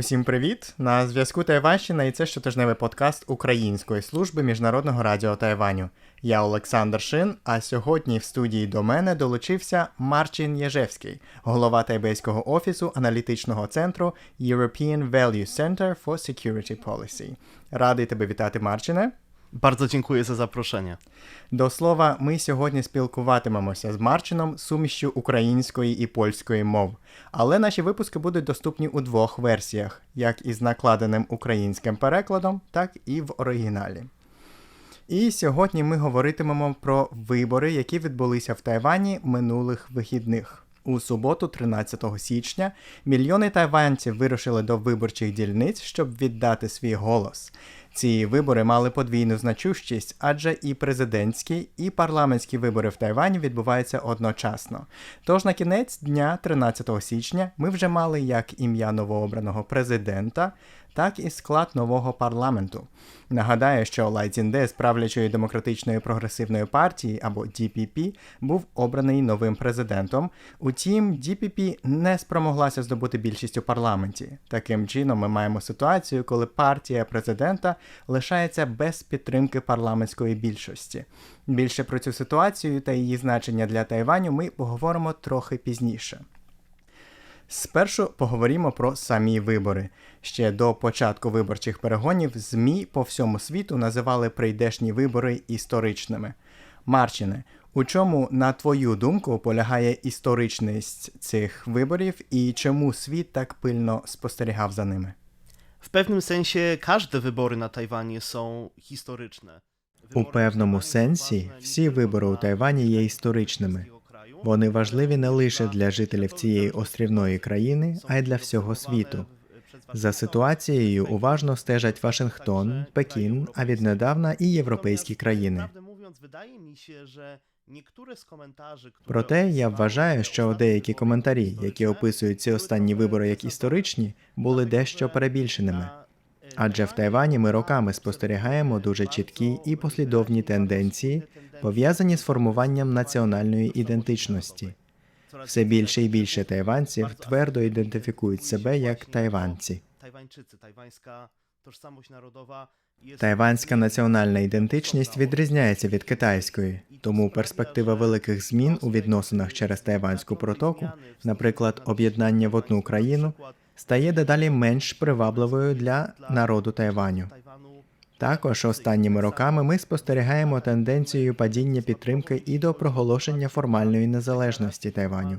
Усім привіт! На зв'язку Тайванщина і це щотижневий подкаст Української служби міжнародного радіо Тайваню. Я Олександр Шин, а сьогодні в студії до мене долучився Марчин Єжевський, голова тайбейського офісу аналітичного центру European Value Center for Security Policy. Радий тебе вітати, Марчине. Bardzo dziękuję za zaproszenie. До слова, ми сьогодні спілкуватимемося з Марчином сумішчю української і польської мов. Але наші випуски будуть доступні у двох версіях: як із накладеним українським перекладом, так і в оригіналі. І сьогодні ми говоритимемо про вибори, які відбулися в Тайвані минулих вихідних. У суботу, 13 січня, мільйони тайванців вирушили до виборчих дільниць, щоб віддати свій голос. Ці вибори мали подвійну значущість, адже і президентські, і парламентські вибори в Тайвані відбуваються одночасно. Тож на кінець дня, 13 січня, ми вже мали як ім'я новообраного президента, так і склад нового парламенту. Нагадаю, що Лайцінде з правлячої демократичної прогресивної партії або DPP був обраний новим президентом. Утім, DPP не спромоглася здобути більшість у парламенті. Таким чином, ми маємо ситуацію, коли партія президента лишається без підтримки парламентської більшості. Більше про цю ситуацію та її значення для Тайваню ми поговоримо трохи пізніше. Спершу поговоримо про самі вибори. Ще до початку виборчих перегонів ЗМІ по всьому світу називали прийдешні вибори історичними. Марчине, у чому, на твою думку, полягає історичність цих виборів і чому світ так пильно спостерігав за ними? W pewnym sensie każde wybory na Tajwanie są historyczne. У певному сенсі всі вибори у Тайвані є історичними. Вони важливі не лише для жителів цієї острівної країни, а й для всього світу. За ситуацією уважно стежать Вашингтон, Пекін, а віднедавна і європейські країни. Проте я вважаю, що деякі коментарі, які описують ці останні вибори як історичні, були дещо перебільшеними. Адже в Тайвані ми роками спостерігаємо дуже чіткі і послідовні тенденції, пов'язані з формуванням національної ідентичності. Все більше і більше тайванців твердо ідентифікують себе як тайванці. Тайванська національна ідентичність відрізняється від китайської, тому перспектива великих змін у відносинах через Тайванську протоку, наприклад, об'єднання в одну країну, стає дедалі менш привабливою для народу Тайваню. Також останніми роками ми спостерігаємо тенденцію падіння підтримки і до проголошення формальної незалежності Тайваню.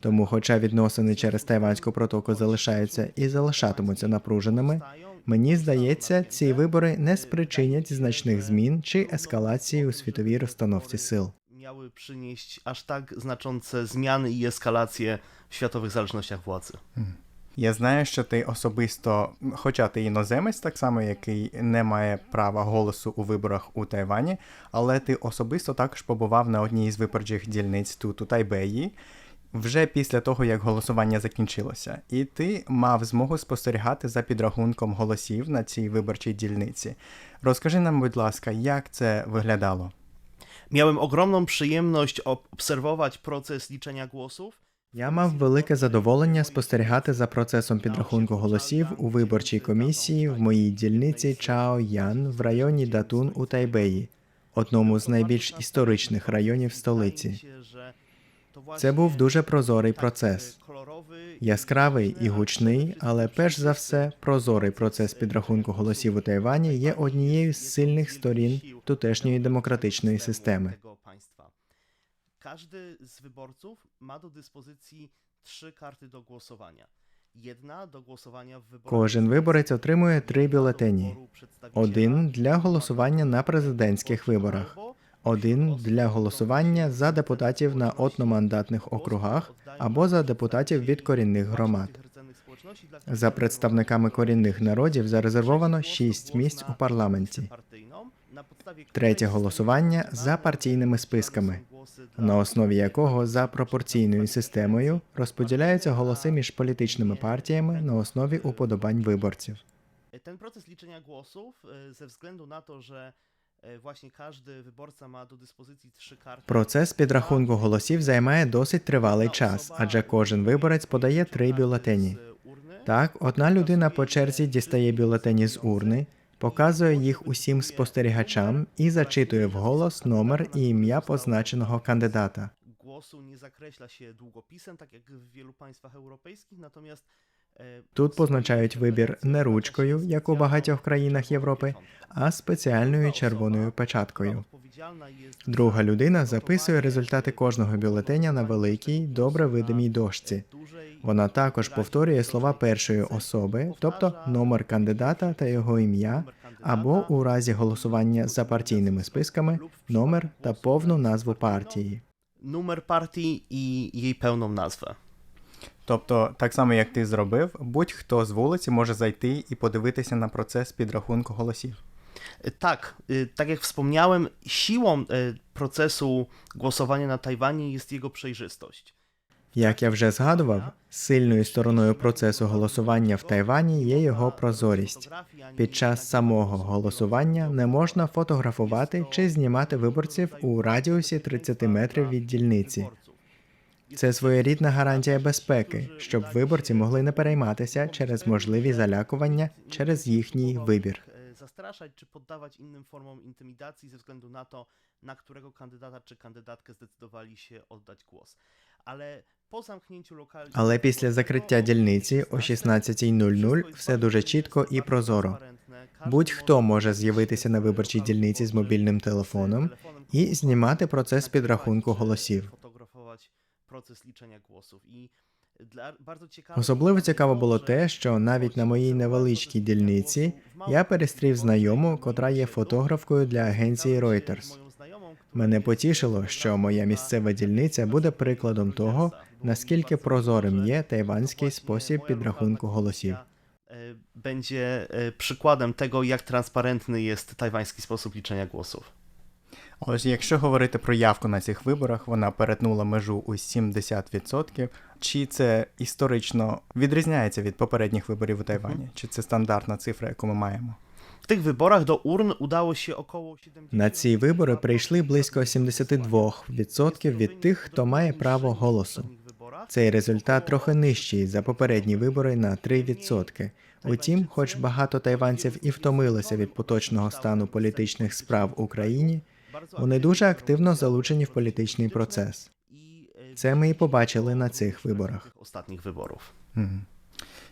Тому, хоча відносини через Тайванську протоку залишаються і залишатимуться напруженими, мені здається, ці вибори не спричинять значних змін чи ескалації у світовій розстановці сил. Miały przynieść aż tak znaczące zmiany i eskalacje w światowych zależnościach władzy. Я знаю, що ти особисто, хоча ти іноземець, так само який не має права голосу у виборах у Тайвані, але ти особисто також побував на одній із виборчих дільниць тут у Тайбеї. Вже після того, як голосування закінчилося, і ти мав змогу спостерігати за підрахунком голосів на цій виборчій дільниці. Розкажи нам, будь ласка, як це виглядало? Miałem ogromną przyjemność ob- obserwować proces liczenia głosów. Я мав велике задоволення спостерігати за процесом підрахунку голосів у виборчій комісії в моїй дільниці Чао Ян в районі Датун у Тайбеї, одному з найбільш історичних районів столиці. Це був дуже прозорий процес. Яскравий і гучний, але перш за все, прозорий процес підрахунку голосів у Тайвані є однією з сильних сторін тутешньої демократичної системи. Każdy z wyborców ma do dyspozycji trzy karty do głosowania. Jedna do głosowania w wyborach Кожен виборець отримує три бюлетені: один для голосування на президентських виборах, один для голосування за депутатів на одномандатних округах або за депутатів від корінних громад. За представниками корінних народів зарезервовано шість місць у парламенті. Третє голосування за партійними списками, на основі якого за пропорційною системою розподіляються голоси між політичними партіями на основі уподобань виборців. Ten proces liczenia głosów e, ze względu na to, że e, właśnie każdy wyborca ma do dyspozycji trzy. Процес підрахунку голосів займає досить тривалий час, адже кожен виборець подає три бюлетені. Так, одна людина по черзі дістає бюлетені з урни, показує їх усім спостерігачам і зачитує вголос номер і ім'я позначеного кандидата. Nie zakreśla się długopisem, tak jak w wielu państwach europejskich, natomiast e, Тут позначають вибір не ручкою, як у багатьох країнах Європи, а спеціальною червоною печаткою. Друга людина записує результати кожного бюлетеня на великій, добре видимій дошці. Вона також повторює слова першої особи, тобто номер кандидата та його ім'я, або у разі голосування за партійними списками номер та повну назву партії. numer partii i jej pełną nazwę. Тобто, так само як ти зробив, будь-хто з вулиці може зайти і подивитися на процес підрахунку голосів. E, Tak, e, tak jak wspomniałem, siłą e, procesu głosowania na Tajwanie jest jego przejrzystość. Як я вже згадував, сильною стороною процесу голосування в Тайвані є його прозорість. Під час самого голосування не можна фотографувати чи знімати виборців у радіусі 30 метрів від дільниці. Це своєрідна гарантія безпеки, щоб виборці могли не перейматися через можливі залякування через їхній вибір. Zastraszać czy poddawać innym formom intimidacji ze względu na to, na którego kandydata czy kandydatkę zdecydowali się oddać głos. Ale po zamknięciu lokali... Але після закриття дільниці о 16.00 все дуже чітко і прозоро. Будь-хто може з'явитися на виборчій дільниці з мобільним телефоном і знімати процес підрахунку голосів. Фотографувати процес лічення голосів. І для bardzo ciekawe Особливо цікаво було те, що навіть на моїй невеличкій дільниці я перестрів знайому, котра є фотографкою для агенції Reuters. Мене потішило, що моя місцева дільниця буде прикладом того, наскільки прозорим є тайванський спосіб підрахунку голосів. e, będzie e, przykładem tego, jak transparentny jest tajwański sposób liczenia głosów. Ось якщо говорити про явку на цих виборах, вона перетнула межу у 70%. Чи це історично відрізняється від попередніх виборів у Тайвані? Чи це стандартна цифра, яку ми маємо? Tych wyborach do urn udało się około 70... На ці вибори прийшли близько 72% від тих, хто має право голосу. Цей результат трохи нижчий за попередні вибори на 3%. Утім, хоч багато тайванців і втомилися від поточного стану політичних справ в Україні, вони дуже активно залучені в політичний процес. Це ми і побачили на цих виборах. Ostatnich wyborów.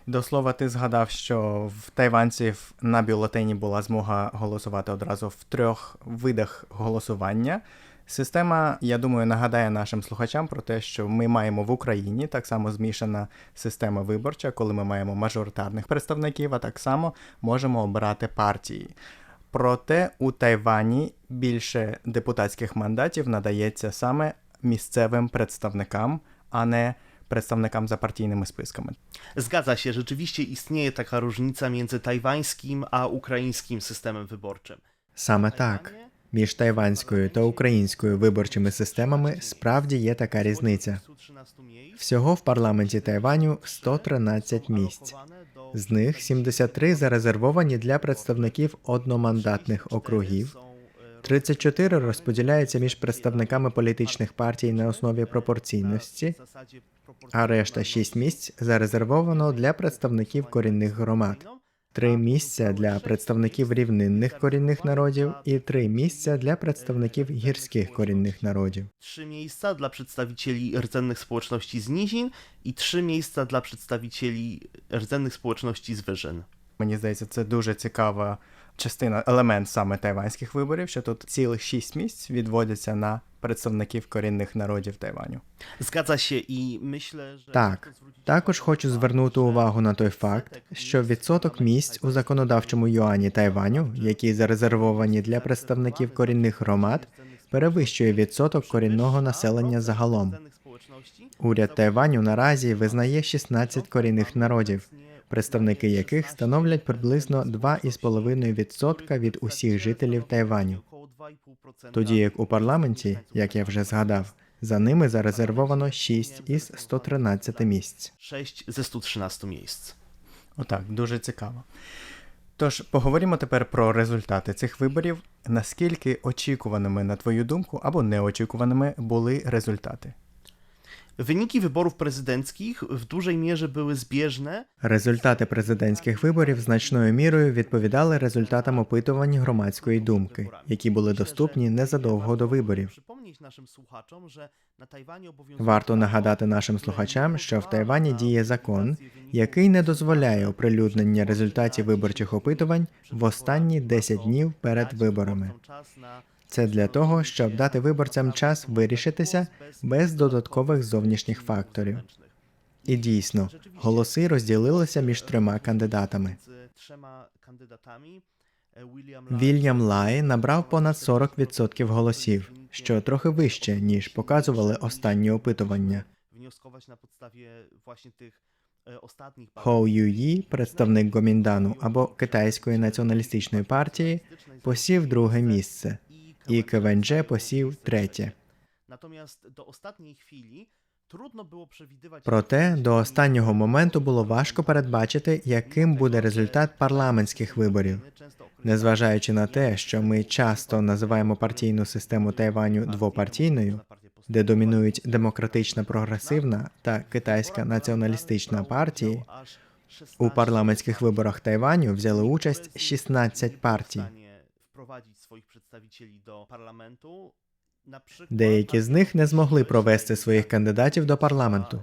До слова, ти згадав, що в тайванців на бюлетені була змога голосувати одразу в трьох видах голосування. Система, я думаю, нагадає нашим слухачам про те, що ми маємо в Україні так само змішана система виборча, коли ми маємо мажоритарних представників, а так само можемо обирати партії. Проте у Тайвані більше депутатських мандатів надається саме місцевим представникам, а не представникам за партійними списками. Zgadza się, rzeczywiście istnieje taka różnica między tajwańskim a ukraińskim systemem wyborczym. Саме так. Між тайванською та українською виборчими системами справді є така різниця. Всього в парламенті Тайваню 113 місць. З них 73 зарезервовані для представників одномандатних округів, 34 розподіляються між представниками політичних партій на основі пропорційності, а решта 6 місць зарезервовано для представників корінних громад. Три місця для представників рівнинних корінних народів і три місця для представників гірських корінних народів. Trzy miejsca dla przedstawicieli rdzennych społeczności z nizin i trzy miejsca dla przedstawicieli rdzennych społeczności z wyżyn. Мені здається, це дуже цікава частина, елемент саме тайванських виборів, що тут цілих шість місць відводяться на представників корінних народів Тайваню. Zgadza się i myślę, że... Так, також хочу звернути увагу на той факт, що відсоток місць у законодавчому юані Тайваню, які зарезервовані для представників корінних громад, перевищує відсоток корінного населення загалом. Уряд Тайваню наразі визнає 16 корінних народів, представники яких становлять приблизно 2,5% від усіх жителів Тайваню. Około 2,5% Тоді як у парламенті, як я вже згадав, за ними зарезервовано 6 із 113 місць. 6 зі 113 місць. Отак, дуже цікаво. Тож поговоримо тепер про результати цих виборів. Наскільки очікуваними, на твою думку, або неочікуваними були результати? Wyniki wyborów prezydenckich w dużej mierze były zbieżne Результати президентських виборів значною мірою відповідали результатам опитувань громадської думки, які були доступні незадовго до виборів. Przypomnieć naszym słuchaczom, że na Tajwanie obowiązuje Варто нагадати нашим слухачам, що в Тайвані діє закон, який не дозволяє оприлюднення результатів виборчих опитувань в останні 10 днів перед виборами. Це для того, щоб дати виборцям час вирішитися без додаткових зовнішніх факторів. І дійсно, голоси розділилися між трьома кандидатами. Вільям Лай набрав понад 40% голосів, що трохи вище, ніж показували останні опитування. Хоу Юї, представник Гоміндану або Китайської націоналістичної партії, посів друге місце, і Кевендже посів третє. Natomiast do ostatniej chwili trudno było przewidywać Проте до останнього моменту було важко передбачити, яким буде результат парламентських виборів. Незважаючи на те, що ми часто називаємо партійну систему Тайваню двопартійною, де домінують демократична прогресивна та китайська націоналістична партії, у парламентських виборах Тайваню взяли участь 16 партій. Деякі з них не змогли провести своїх кандидатів до парламенту.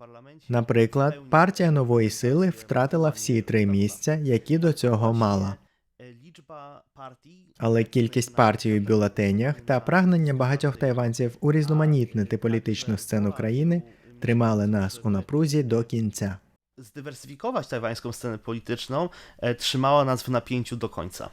e. Наприклад, партія нової сили втратила всі три місця, які до цього мала. E, Але кількість партій у бюлетенях та прагнення багатьох тайванців урізноманітнити політичну сцену країни тримали нас у напрузі до кінця. zdywersyfikować tajwańską scenę polityczną, e, trzymała nas w napięciu do końca.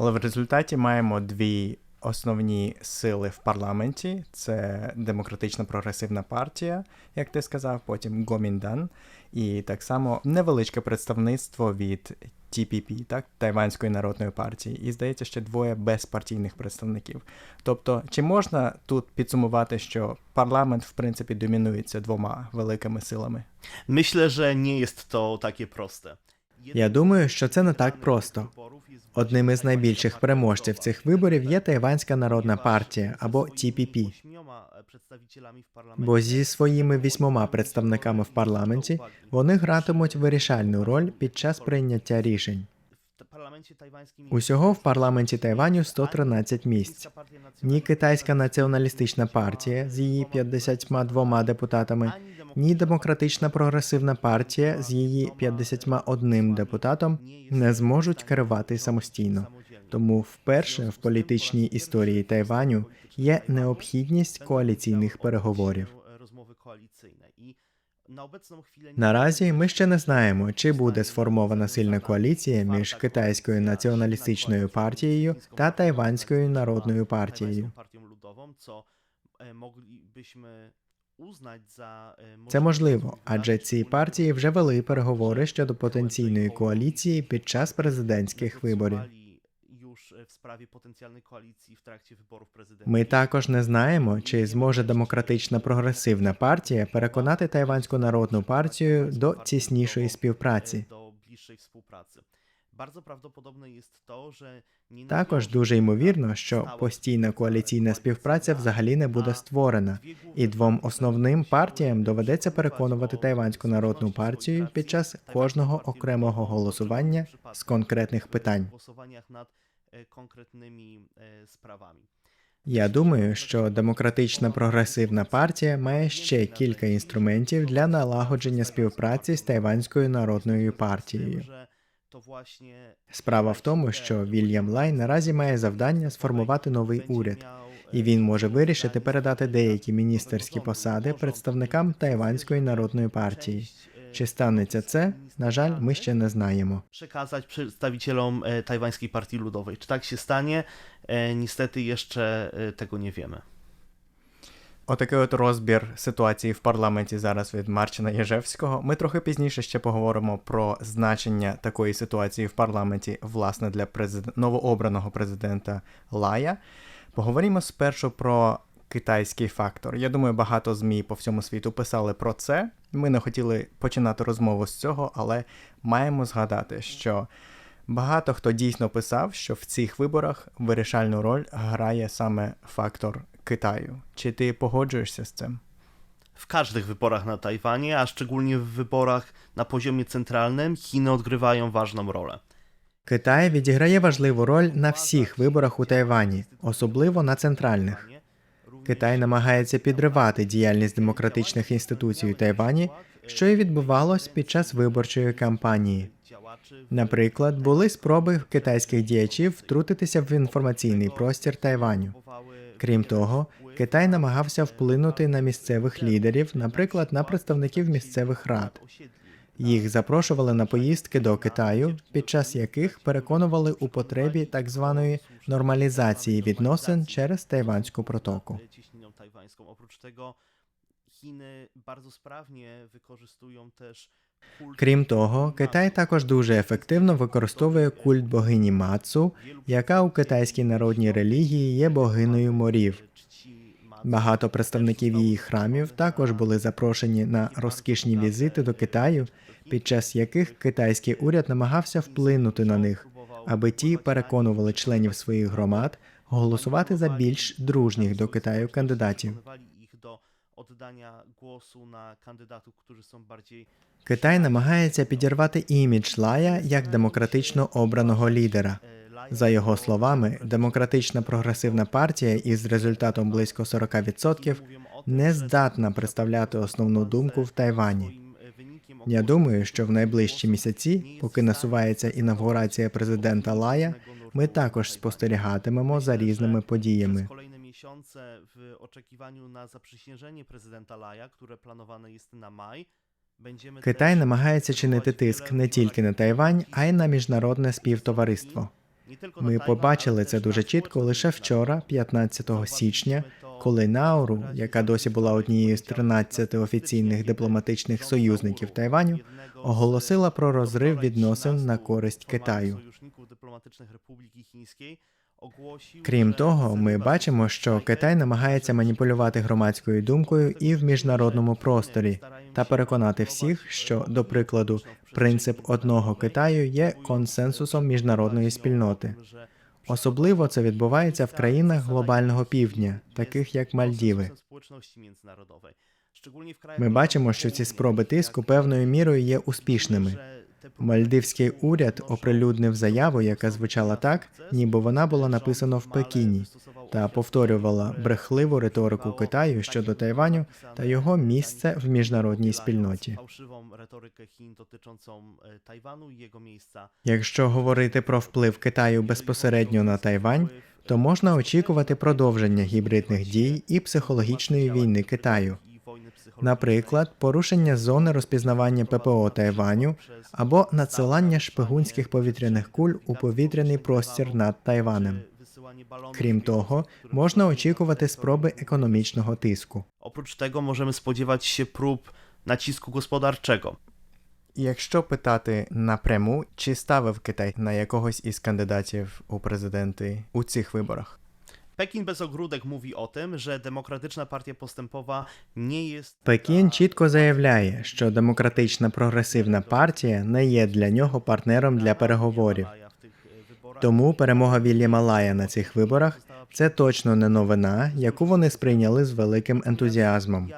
Але в результаті маємо дві основні сили в парламенті: це демократична прогресивна партія, як ти сказав, потім Гоміндан, і так само невеличке представництво від TPP, так, Тайванської народної партії, і здається, ще двоє безпартійних представників. Тобто, чи можна тут підсумувати, що парламент в принципі домінується двома великими силами? Myślę, że nie jest to takie proste. Я думаю, що це не так просто. Одним із найбільших переможців цих виборів є Тайванська народна партія або TPP. Бо зі своїми вісьмома представниками в парламенті вони гратимуть вирішальну роль під час прийняття рішень. Усього в парламенті Тайваню 113 місць. Ні китайська націоналістична партія з її 52 депутатами, ні демократична прогресивна партія з її 51 депутатом не зможуть керувати самостійно. Тому вперше в політичній історії Тайваню є необхідність коаліційних переговорів. Наразі ми ще не знаємо, чи буде сформована сильна коаліція між китайською націоналістичною партією та тайванською народною партією. Це можливо, адже ці партії вже вели переговори щодо потенційної коаліції під час президентських виборів. Ми також не знаємо, чи зможе демократична прогресивна партія переконати Тайванську народну партію до тіснішої співпраці. Також дуже ймовірно, що постійна коаліційна співпраця взагалі не буде створена, і двом основним партіям доведеться переконувати Тайванську народну партію під час кожного окремого голосування з конкретних питань. Конкретними справами. Я думаю, що демократична прогресивна партія має ще кілька інструментів для налагодження співпраці з Тайванською народною партією. Справа в тому, що Вільям Лай наразі має завдання сформувати новий уряд, і він може вирішити передати деякі міністерські посади представникам Тайванської народної партії. Чи станеться це? На жаль, ми ще не знаємо. przekazać przedstawicielom e, tajwańskiej partii ludowej. Czy tak się stanie? E, Niestety jeszcze e, tego nie wiemy. Отакий от розбір ситуації в парламенті зараз від Марчина Єжевського. Ми трохи пізніше ще поговоримо про значення такої ситуації в парламенті, власне, для президент... новообраного президента Лая. Поговоримо спершу про китайський фактор. Я думаю, багато ЗМІ по всьому світу писали про це. Ми не хотіли починати розмову з цього, але маємо згадати, що багато хто дійсно писав, що в цих виборах вирішальну роль грає саме фактор Китаю. Чи ти погоджуєшся з цим? w każdych wyborach na Tajwanie, a szczególnie w wyborach na poziomie centralnym, Chiny odgrywają ważną rolę. Китай відіграє важливу роль на всіх виборах у Тайвані, особливо на центральних. Китай намагається підривати діяльність демократичних інституцій у Тайвані, що і відбувалось під час виборчої кампанії. Наприклад, були спроби китайських діячів втрутитися в інформаційний простір Тайваню. Крім того, Китай намагався вплинути на місцевих лідерів, наприклад, на представників місцевих рад. Їх запрошували на поїздки до Китаю, під час яких переконували у потребі так званої нормалізації відносин через Тайванську протоку. Крім того, Китай також дуже ефективно використовує культ богині Мацу, яка у китайській народній релігії є богинею морів. Багато представників її храмів також були запрошені на розкішні візити до Китаю, під час яких китайський уряд намагався вплинути на них, аби ті переконували членів своїх громад голосувати за більш дружніх до Китаю кандидатів. Do oddania głosu na kandydatów, są bardziej Китай намагається підірвати імідж Лая як демократично обраного лідера. За його словами, демократична прогресивна партія із результатом близько 40% mówią o tym, не здатна представляти основну думку в Тайвані. Я думаю, що в найближчі місяці, поки насувається інавгурація президента Лая, ми також спостерігатимемо за різними подіями. Miesiące w oczekiwaniu na zaprzysiężenie prezydenta Laja, które planowane jest na maj, Китай намагається чинити тиск не тільки на Тайвань, а й на міжнародне співтовариство. Ми побачили це дуже чітко лише вчора, 15 січня, коли Науру, яка досі була однією з 13 офіційних дипломатичних союзників Тайваню, оголосила про розрив відносин на користь Китаю. Крім того, ми бачимо, що Китай намагається маніпулювати громадською думкою і в міжнародному просторі та переконати всіх, що, до прикладу, принцип одного Китаю є консенсусом міжнародної спільноти. Особливо це відбувається в країнах глобального півдня, таких як Мальдіви. Ми бачимо, що ці спроби тиску певною мірою є успішними. Мальдивський уряд оприлюднив заяву, яка звучала так, ніби вона була написана в Пекіні, та повторювала брехливу риторику Китаю щодо Тайваню та його місце в міжнародній спільноті. Якщо говорити про вплив Китаю безпосередньо на Тайвань, то можна очікувати продовження гібридних дій і психологічної війни Китаю. Наприклад, порушення зони розпізнавання ППО Тайваню або надсилання шпигунських повітряних куль у повітряний простір над Тайванем. Крім того, можна очікувати спроби економічного тиску. Tego możemy spodziewać się prób nacisku gospodarczego. Якщо питати напряму, чи ставив Китай на якогось із кандидатів у президенти у цих виборах? Pekin bez ogródek mówi o tym, że Demokratyczna Partia Postępowa nie jest Пекін чітко заявляє, що демократична прогресивна партія не є для нього партнером для переговорів. Тому перемога Вільяма Лая на цих виборах це точно не новина, яку вони сприйняли з великим ентузіазмом.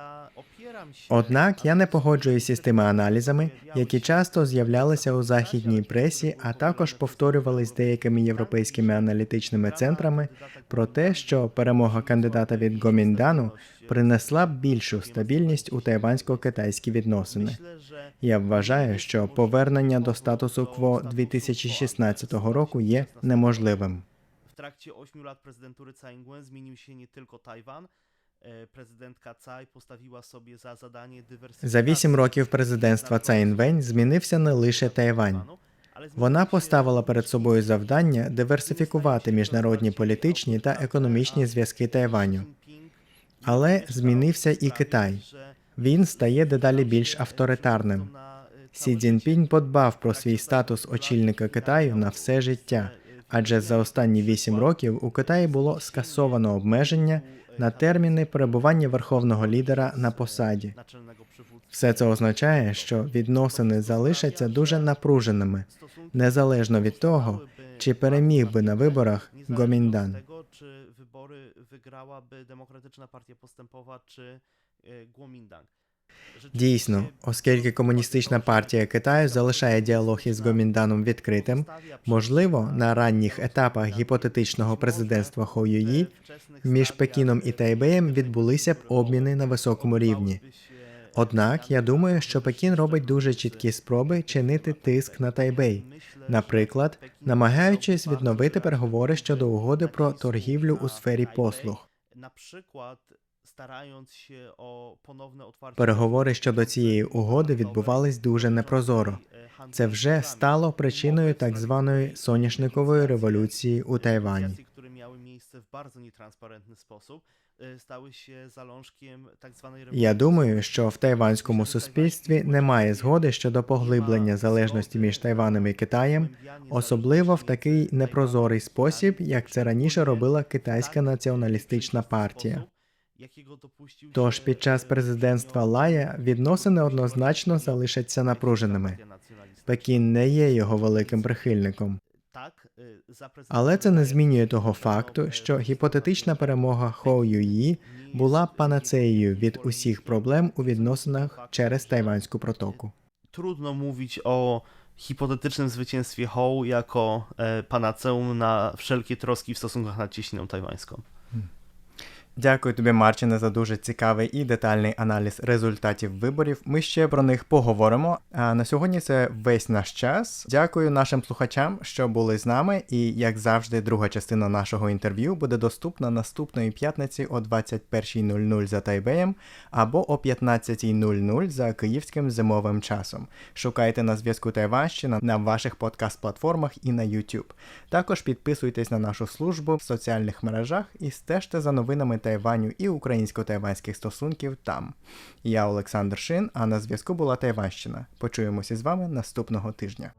Однак я не погоджуюся з тими аналізами, які часто з'являлися у західній пресі, а також повторювались деякими європейськими аналітичними центрами про те, що перемога кандидата від Гоміндану принесла б більшу стабільність у тайвансько-китайські відносини. Я вважаю, що повернення до статусу кво 2016 року є неможливим. w trakcie 8 lat prezydentury Tsai Ing-wen zmienił się. E, За вісім років президентства Цаїнвень змінився не лише Тайвань. Вона поставила перед собою завдання диверсифікувати міжнародні політичні та економічні зв'язки Тайваню. Але змінився і Китай. Він стає дедалі більш авторитарним. Сі Цзіньпінь подбав про свій статус очільника Китаю на все життя, адже за останні вісім років у Китаї було скасовано обмеження на терміни перебування верховного лідера на посаді. Все це означає, що відносини залишаться дуже напруженими, незалежно від того, Чи переміг би на виборах Гоміндан? Чи вибори виграла би демократична партія Partia чи Kuomintang. Дійсно, оскільки комуністична партія Китаю залишає діалог із Гомінданом відкритим, можливо, на ранніх етапах гіпотетичного президентства Хо Юї між Пекіном і Тайбеєм відбулися б обміни на високому рівні. Однак я думаю, що Пекін робить дуже чіткі спроби чинити тиск на Тайбей, наприклад, намагаючись відновити переговори щодо угоди про торгівлю у сфері послуг. Переговори щодо цієї угоди відбувались дуже непрозоро. Це вже стало причиною так званої соняшникової революції у Тайвані. Zalążkiem Я думаю, що в тайванському суспільстві немає згоди щодо поглиблення залежності між Тайваном і Китаєм, особливо в такий непрозорий спосіб, як це раніше робила китайська націоналістична партія. Тож під час президентства Лая відносини однозначно залишаться напруженими. Пекін не є його великим прихильником. Але це не змінює того факту, що гіпотетична перемога Хоу Юї була панацеєю від усіх проблем у відносинах через Тайванську протоку. Trudno mówić o hipotetycznym zwycięstwie Hołu jako e, panaceum na wszelkie troski w stosunkach nad cieśniną tajwańską. Дякую тобі, Марчине, за дуже цікавий і детальний аналіз результатів виборів. Ми ще про них поговоримо. А на сьогодні це весь наш час. Дякую нашим слухачам, що були з нами. І як завжди, друга частина нашого інтерв'ю буде доступна наступної п'ятниці о 21.00 за Тайбеєм або о 15.00 за київським зимовим часом. Шукайте на зв'язку Тайванщина на ваших подкаст-платформах і на YouTube. Також підписуйтесь на нашу службу в соціальних мережах і стежте за новинами Тайваню і українсько-тайванських стосунків там. Я Олександр Шин, а на зв'язку була Тайванщина. Почуємося з вами наступного тижня.